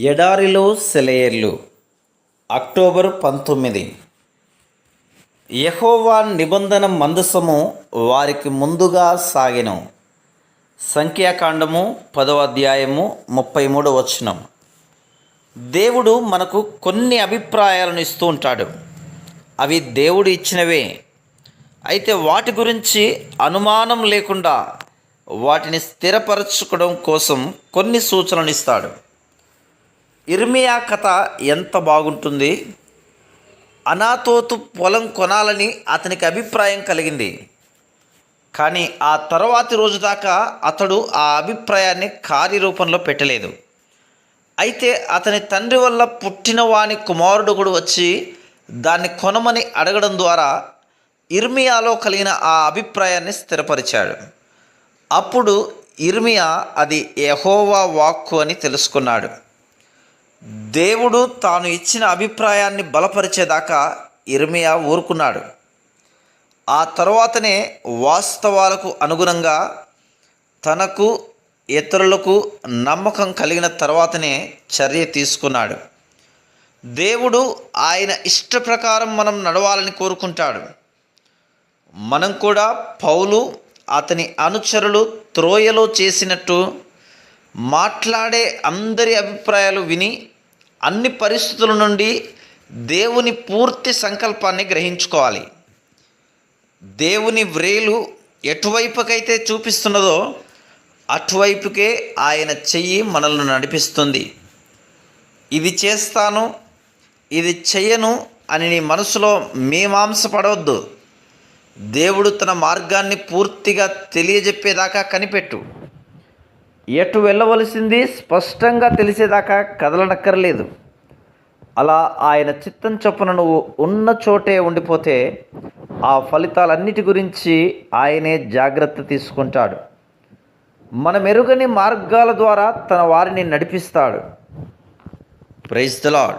ఎడారిలో సెలయర్లు. అక్టోబర్ పంతొమ్మిది. యహోవాన్ నిబంధన మందసము వారికి ముందుగా సాగెను. సంఖ్యాకాండము పదవ అధ్యాయము ముప్పై మూడు వచనం. దేవుడు మనకు కొన్ని అభిప్రాయాలను ఇస్తూ ఉంటాడు. అవి దేవుడు ఇచ్చినవే. అయితే వాటి గురించి అనుమానం లేకుండా వాటిని స్థిరపరచుకోవడం కోసం కొన్ని సూచనలు ఇస్తాడు. ఇర్మియా కథ ఎంత బాగుంటుంది? అనాతోతు పొలం కొనాలని అతనికి అభిప్రాయం కలిగింది. కానీ ఆ తర్వాతి రోజు దాకా అతడు ఆ అభిప్రాయాన్ని కార్యరూపంలో పెట్టలేదు. అయితే అతని తండ్రి వల్ల పుట్టిన వాని కుమారుడు కూడా వచ్చి దాన్ని కొనమని అడగడం ద్వారా ఇర్మియాలో కలిగిన ఆ అభిప్రాయాన్ని స్థిరపరిచాడు. అప్పుడు ఇర్మియా అది ఎహోవా వాక్కు అని తెలుసుకున్నాడు. దేవుడు తాను ఇచ్చిన అభిప్రాయాన్ని బలపరిచేదాకా ఇర్మియా ఊరుకున్నాడు. ఆ తర్వాతనే వాస్తవాలకు అనుగుణంగా తనకు ఇతరులకు నమ్మకం కలిగిన తర్వాతనే చర్య తీసుకున్నాడు. దేవుడు ఆయన ఇష్ట ప్రకారం మనం నడవాలని కోరుకుంటాడు. మనం కూడా పౌలు అతని అనుచరులు త్రోయలో చేసినట్టు మాట్లాడే అందరి అభిప్రాయాలు విని అన్ని పరిస్థితుల నుండి దేవుని పూర్తి సంకల్పాన్ని గ్రహించుకోవాలి. దేవుని వ్రేలు ఎటువైపుకైతే చూపిస్తున్నదో అటువైపుకే ఆయన చెయ్యి మనల్ని నడిపిస్తుంది. ఇది చేస్తాను ఇది చెయ్యను అని నీ మనసులో మీమాంస పడవద్దు దేవుడు తన మార్గాన్ని పూర్తిగా తెలియజెప్పేదాకా కనిపెట్టు. ఎటు వెళ్ళవలసింది స్పష్టంగా తెలిసేదాకా కదలనక్కర్లేదు. అలా ఆయన చిత్తం చొప్పున నువ్వు ఉన్న చోటే ఉండిపోతే ఆ ఫలితాలన్నిటి గురించి ఆయనే జాగ్రత్త తీసుకుంటాడు. మన మెరుగని మార్గాల ద్వారా తన వారిని నడిపిస్తాడు. Praise the lord